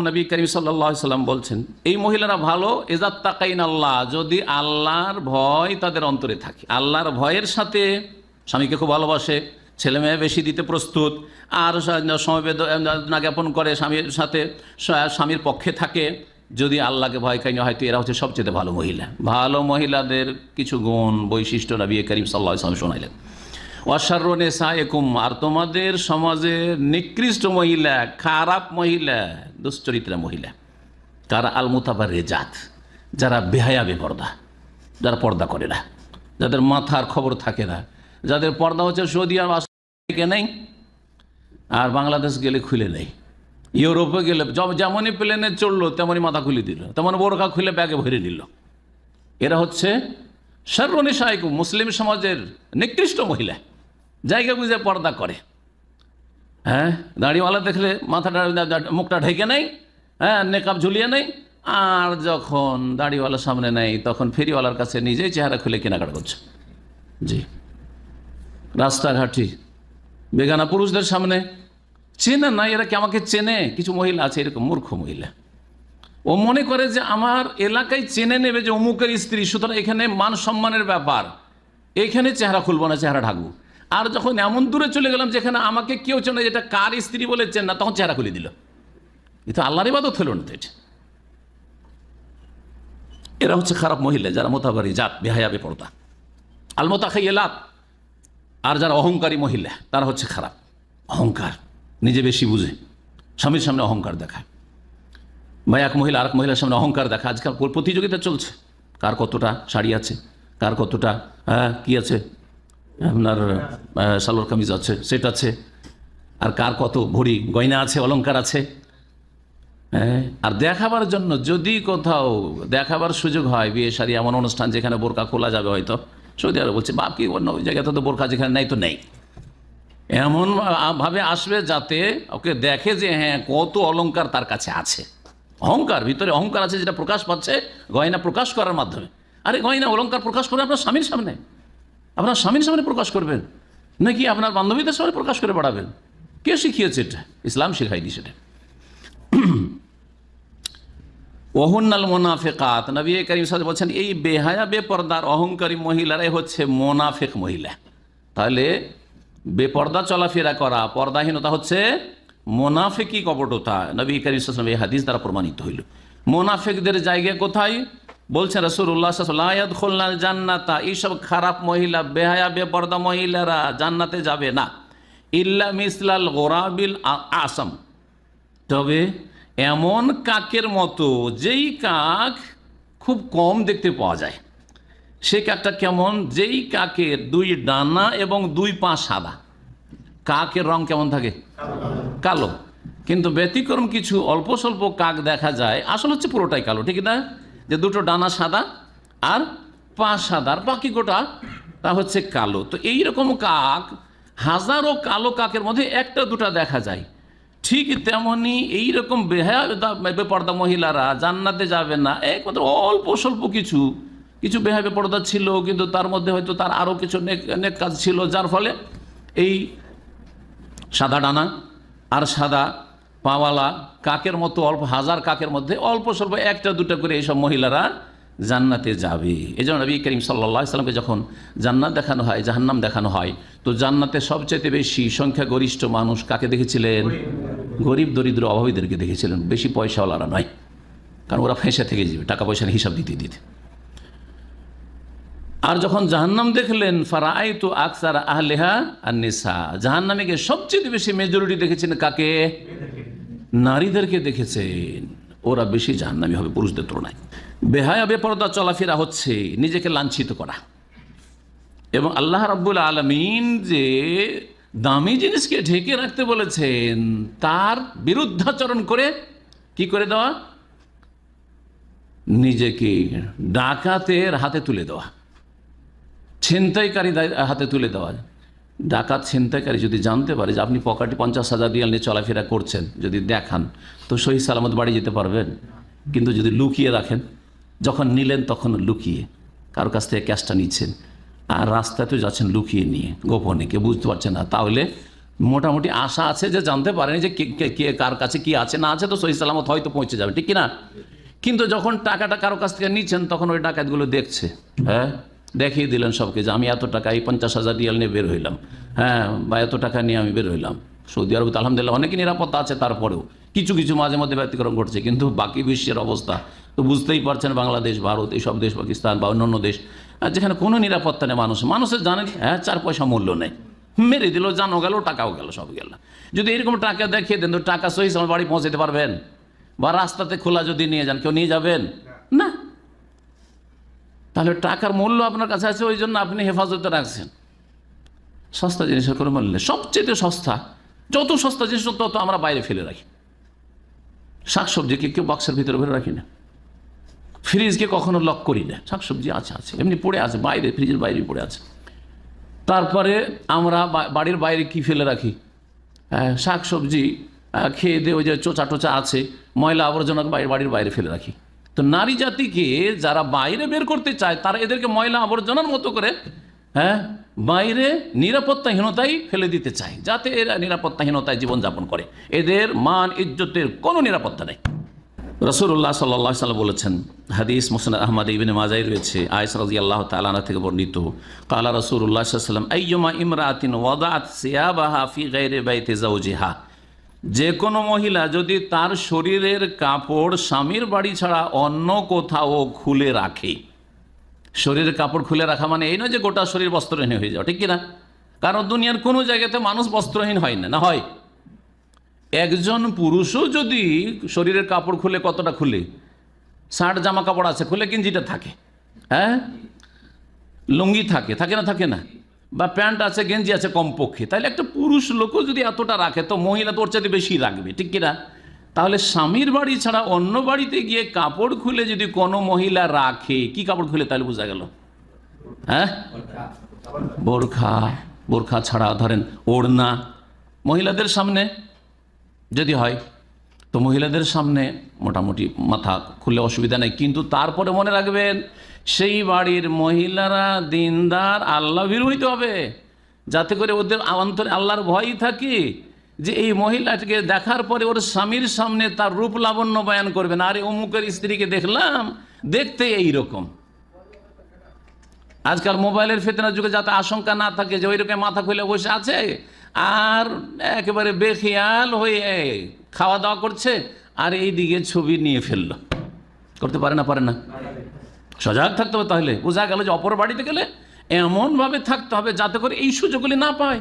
নবী করিম সাল্লাম বলছেন, এই মহিলারা ভালো, এজাত তাকাইন আল্লাহ যদি আল্লাহর ভয় তাদের অন্তরে থাকে। আল্লাহর ভয়ের সাথে স্বামীকে খুব ভালোবাসে ছেলে মেয়ে বেশি দিতে প্রস্তুত, আর সমবেদনা জ্ঞাপন করে স্বামীর সাথে স্বামীর পক্ষে থাকে, যদি আল্লাহকে ভয় কাহিনী হয়তো এরা হচ্ছে সবচেয়ে ভালো মহিলা। ভালো মহিলাদের কিছু গুণ, বৈশিষ্ট্য নবী করিম সাল্লাহ ইসলাম শোনাইলেন। অসারণে সায়কুম আর তোমাদের সমাজের নিকৃষ্ট মহিলা, খারাপ মহিলা, দুশ্চরিত্রা মহিলা, কারা আল মুতাবার রেজাত যারা বেহায়া বেপর্দা, যারা পর্দা করে না, যাদের মাথার খবর থাকে না, যাদের পর্দা হচ্ছে সৌদি আর থেকে নেই, আর বাংলাদেশ গেলে খুলে নেই, ইউরোপে গেলে যেমনই প্লেনে চড়লো, তেমনই মাথা খুলে দিল, তেমন বোরখা খুলে ব্যাগে ভরে নিল এরা হচ্ছে সর্বনি সাহেব মুসলিম সমাজের নিকৃষ্ট মহিলা। জায়গা বুঝে পর্দা করে। হ্যাঁ? দাড়িওয়ালা দেখলে মাথাটা মুখটা ঢেকে নেই হ্যাঁ? নেকাব ঝুলিয়ে নেই। আর যখন দাড়িওয়ালার সামনে নেই, তখন ফেরিওয়ালার কাছে নিজেই চেহারা খুলে কেনাকাটা করছে। জি। রাস্তাঘাটি বেগানা পুরুষদের সামনে। চেনে না এরা কি আমাকে চেনে? কিছু মহিলা আছে, এরকম মূর্খ মহিলা। ও মনে করে যে আমার এলাকায় চেনে নেবে যে অমুকের স্ত্রী, সুতরাং এখানে মান সম্মানের ব্যাপার। এখানে চেহারা খুলবো না, চেহারা ঢাকবো। আর যখন এমন দূরে চলে গেলাম যেখানে আমাকে কেউ চেনে এটা কার স্ত্রী বলে চেন না, তখন চেহারা খুলে দিল। এ তো আল্লাহর ইবাদত হলো না তো এরা হচ্ছে খারাপ মহিলা, যারা মোতাবারি জাত বেহায়া বেপরদা আলমতা খাই এলাত আর যারা অহংকারী মহিলা, তারা হচ্ছে খারাপ। অহংকার, নিজে বেশি বুঝে। স্বামীর সামনে অহংকার দেখায় বা এক মহিলা আর মহিলার সামনে অহংকার দেখা। আজকাল প্রতিযোগিতা চলছে। কার কতটা শাড়ি আছে, কার কতটা হ্যাঁ কী আছে আপনার সালোয়ার কামিজ আছে, সেট আছে। আর কার কত ভরি গয়না আছে, অলংকার আছে? হ্যাঁ? আর দেখাবার জন্য যদি কোথাও দেখাবার সুযোগ হয়, বিয়ে সারি এমন অনুষ্ঠান যেখানে বোরকা খোলা যাবে হয়তো, সৌদি আরব বলছে, বাপ কি অন্য ওই জায়গাতে তো বোরকা যেখানে নেই তো নেই? এমন ভাবে আসবে যাতে ওকে দেখে যে হ্যাঁ কত অলংকার তার কাছে আছে। অহংকার, ভিতরে অহংকার আছে যেটা প্রকাশ পাচ্ছে, গয়না প্রকাশ করার মাধ্যমে। আরে গয়না, অলংকার প্রকাশ করে আপনার স্বামীর সামনে। আপনার স্বামীর সামনে প্রকাশ করবেন, নাকি আপনার বান্ধবীদের সামনে প্রকাশ করে বাড়াবেন? কে শিখিয়েছে এটা? ইসলাম শেখায়নি সেটা ওহুন্নাল মোনাফেকাত, নবী করিম সাহেব বলছেন, এই বেহায়া, বেপর্দার, অহংকারী মহিলারাই হচ্ছে মোনাফেক মহিলা। তাহলে বেপর্দা চলাফেরা করা, পর্দাহীনতা হচ্ছে মোনাফেকি কপটতা। নবী করিম সাল্লাম এই হাদিস দ্বারা প্রমাণিত হইল। মোনাফেকদের জায়গা কোথায়? বলছেন রসুল্লাহ লায়াত খুলনাল জান্নাতা এইসব খারাপ মহিলা, বেহায়া, বেপর্দা মহিলারা জান্নাতে যাবে না। ইল্লা মিসলাল গোরাবিল আসম। তবে এমন কাকের মতো যেই কাক খুব কম দেখতে পাওয়া যায়। সে কাকটা কেমন? যেই কাকের দুই ডানা এবং দুই পা সাদা। কাকের রং কেমন থাকে? কালো। কিন্তু ব্যতিক্রম কিছু অল্প স্বল্প কাক দেখা যায়, আসলে হচ্ছে পুরোটাই কালো, ঠিক না? যে দুটো ডানা সাদা আর পা সাদা, আর বাকি গোটা তা হচ্ছে কালো। তো এই রকম কাক, হাজারো কালো কাকের মধ্যে একটা দুটা দেখা যায়। ঠিক তেমনি এইরকম বেহায়া বেপর্দা মহিলারা জান্নাতে যাবে না। একমাত্র অল্প স্বল্প কিছু কিছু বেহায়া বেপর্দা ছিল, কিন্তু তার মধ্যে হয়তো তার আরও কিছু নেক কাজ ছিল, যার ফলে এই সাদা ডানা আর সাদা পাওয়ালা কাকের মতো অল্প, হাজার কাকের মধ্যে অল্প স্বল্প একটা, দুটো করে এইসব মহিলারা জান্নাতে যাবে। এই জন্য নবী করিম সাল্লা সাল্লামকে যখন জান্নাত দেখানো হয়, জাহান্নাম দেখানো হয়, তো জান্নাতে সবচাইতে বেশি সংখ্যাগরিষ্ঠ মানুষ কাকে দেখেছিলেন? গরিব, দরিদ্র অভাবীদেরকে দেখেছিলেন। বেশি পয়সাওয়ালারা নয়। কারণ ওরা ফেঁসে থেকে যাবে, টাকা পয়সার হিসাব দিতে দিতে। আর যখন জাহান্নাম দেখলেন ফারাই তো আকসার আহলেহা আর নিসা জাহান্নামীকে সবচেয়ে বেশি মেজরিটি দেখেছেন কাকে? নারীদেরকে দেখেছেন ওরা বেশি জাহান্নামী হবে পুরুষদের তুলনায়। বেহায়া, বেপরদা চলাফেরা হচ্ছে নিজেকে লাঞ্ছিত করা। এবং আল্লাহ রাব্বুল আলমিন যে দামি জিনিসকে ঢেকে রাখতে বলেছেন, তার বিরুদ্ধাচরণ করে কি করে দেওয়া? নিজেকে ডাকাতের হাতে তুলে দেওয়া। ছিনতাইকারী হাতে তুলে দেওয়া। ডাকাত ছিনতাইকারী যদি জানতে পারে যে আপনি পকেটে পঞ্চাশ হাজার রিয়াল নিয়ে চলাফেরা করছেন, যদি দেখান, তো সহি সালামত বাড়ি যেতে পারবেন। কিন্তু যদি লুকিয়ে রাখেন, যখন নিলেন তখন লুকিয়ে, কারও কাছ থেকে ক্যাশটা নিচ্ছেন। আর রাস্তাতেও যাচ্ছেন লুকিয়ে নিয়ে, গোপনে, কেউ বুঝতে পারছে না। তাহলে মোটামুটি আশা আছে যে জানতে পারেনি যে কে- কে- কে, কার কাছে কি আছে, না আছে তো সহি সালামত হয়তো পৌঁছে যাবে, ঠিক কিনা? কিন্তু যখন টাকাটা কারও কাছ থেকে নিচ্ছেন, তখন ওই ডাকাতগুলো দেখছে হ্যাঁ? দেখিয়ে দিলেন সবকে যে আমি এত টাকা, এই পঞ্চাশ হাজার রিয়াল নিয়ে বের হইলাম। হ্যাঁ বা এত টাকা নিয়ে আমি বের হইলাম। সৌদি আরবে আলহামদুলিল্লাহ অনেকই নিরাপত্তা আছে তারপরেও। কিছু কিছু মাঝে মধ্যে ব্যতিক্রম ঘটছে, কিন্তু বাকি বিশ্বের অবস্থা তো বুঝতেই পারছেন বাংলাদেশ, ভারত, এইসব দেশ, পাকিস্তান বা অন্যান্য দেশ যেখানে কোনো নিরাপত্তা নেই মানুষ মানুষের জানেন হ্যাঁ চার পয়সা মূল্য নেই। মেরে দিল, জানো গেল, টাকাও গেল, সব গেল। যদি এরকম টাকা দেখিয়ে দেন, তো টাকা সহি সময় বাড়ি পৌঁছাতে পারবেন? বা রাস্তাতে খোলা যদি নিয়ে যান, কেউ নিয়ে যাবেন? তাহলে টাকার মূল্য আপনার কাছে আছে, ওই জন্য আপনি হেফাজতে রাখছেন। সস্তা জিনিসের কোনো মূল্য নেই। সবচেয়ে সস্তা, যত সস্তা জিনিস তত আমরা বাইরে ফেলে রাখি। শাকসবজিকে কেউ বক্সের ভিতরে ভরে রাখি না? ফ্রিজকে কখনো লক করি না। শাকসবজি আছে আছে। এমনি পড়ে আছে, বাইরে ফ্রিজের বাইরে পড়ে আছে। তারপরে আমরা বাড়ির বাইরে কি ফেলে রাখি? শাক সবজি খেয়ে দিয়ে ওই যে চোচা টোচা আছে, ময়লা আবর্জনা বাড়ির বাইরে ফেলে রাখি। তো নারী জাতিকে যারা বাইরে বের করতে চায়, তারা এদেরকে ময়লা আবর্জনার মতো করে হ্যাঁ বাইরে নিরাপত্তাহীনতাই ফেলে দিতে চায়, যাতে এরা নিরাপত্তাহীনতায় জীবনযাপন করে। এদের মান, ইজ্জতের কোনো নিরাপত্তা নেই। রসুল্লাহ সাল্লাহ সাল্লাম বলেছেন, হাদিস মোসন আহমদ ইবিন মাজাই রয়েছে আয়স রাজি আল্লাহ তালানা থেকে বর্ণিত, কালা রসুল্লাহ সাল্লাম, আইয়মা ইমরাতিন ওয়াদাত সিয়াবাহা ফি গাইরে বাইতে জাউজিহা যে কোনো মহিলা যদি তার শরীরের কাপড় স্বামীর বাড়ি ছাড়া অন্য কোথাও খুলে রাখে। শরীরের কাপড় খুলে রাখা মানে এই নয় যে গোটা শরীর বস্ত্রহীন হয়ে যাও ঠিক কিনা কারণ দুনিয়ার কোনো জায়গাতে মানুষ বস্ত্রহীন হয় না না হয়। একজন পুরুষও যদি শরীরের কাপড় খুলে কতটা খুলে? শার্ট জামা কাপড় আছে, খুলে গেঞ্জিটা থাকে হ্যাঁ? লুঙ্গি থাকে থাকে না থাকে না? বা প্যান্ট আছে, গেঞ্জি আছে কমপক্ষে। তাহলে একটা পুরুষ লোকও যদি এতটা রাখে, তো মহিলা তো ওর চাইতে বেশি রাখবে, ঠিক কিনা? তাহলে স্বামীর বাড়ি ছাড়া অন্য বাড়িতে গিয়ে কাপড় খুলে যদি কোনো মহিলা রাখে, কি কাপড় খুলে তাহলে বোঝা গেল? হ্যাঁ? বোরখা বোরখা ছাড়া, ধরেন ওড়না। মহিলাদের সামনে যদি হয়, তো মহিলাদের সামনে মোটামুটি মাথা খুললে অসুবিধা নেই, কিন্তু তারপরে মনে রাখবেন সেই বাড়ির মহিলারা দিনদার, আল্লাহ হইতে হবে। যাতে করে ওদের অন্তরে আল্লাহর ভয়ই থাকে যে এই মহিলাটিকে দেখার পরে ওর স্বামীর সামনে তার রূপ লাবণ্য বয়ান করবেন আরে অমুকের স্ত্রীকে দেখলাম, দেখতে এই রকম। আজকাল মোবাইলের ফেতনার যুগে যাতে আশঙ্কা না থাকে যে ওইরকম মাথা খুলে বসে আছে, আর একেবারে বেখেয়াল হয়ে খাওয়া দাওয়া করছে, আর এই দিকে ছবি নিয়ে ফেলল। করতে পারে না পারে না? সজাগ থাকতে হবে তাহলে। বোঝা গেল যে অপর বাড়িতে গেলে এমনভাবে থাকতে হবে যাতে করে এই সুযোগগুলি না পায়।